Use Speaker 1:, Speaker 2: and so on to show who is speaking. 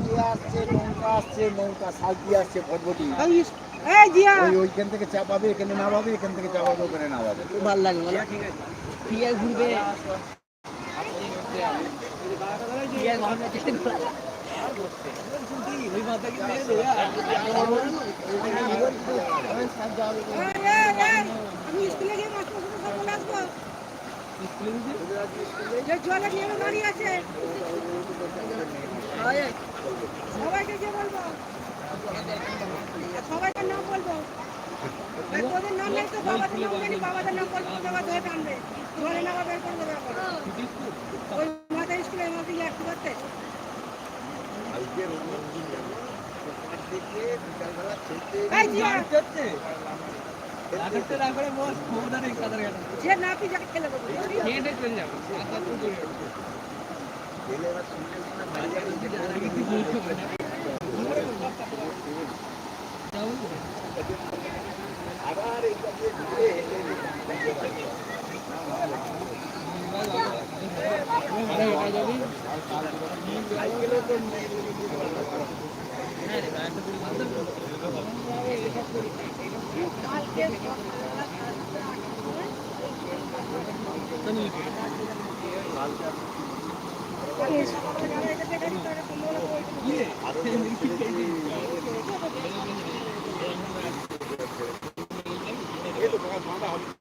Speaker 1: ইয়ে আসছে নৌকা আসছে নৌকা সাল দিয়ে আসছে ভটভটি ওই ওইখান থেকে চাপাবে এখানে নামাবে এখান থেকে চাপাবে ওখানে নামাবে
Speaker 2: ভালো লাগে বলো। পিয়া ঘুরবে।
Speaker 3: আমি স্কুলে গিয়ে মাস্টার সাথে আসব আছে। সবাইকে গিয়ে বলব সবাইকে নাম বলব তোদের নাম নেই তো বাবাদের নাম জানি বাবাদের নাম বলব বাবা ধরে টানবে ঘরে নামা বের করব ওই মাথা স্কুলে আমাকে ইয়ে আসতে পারতে খেলে আজকে 装袋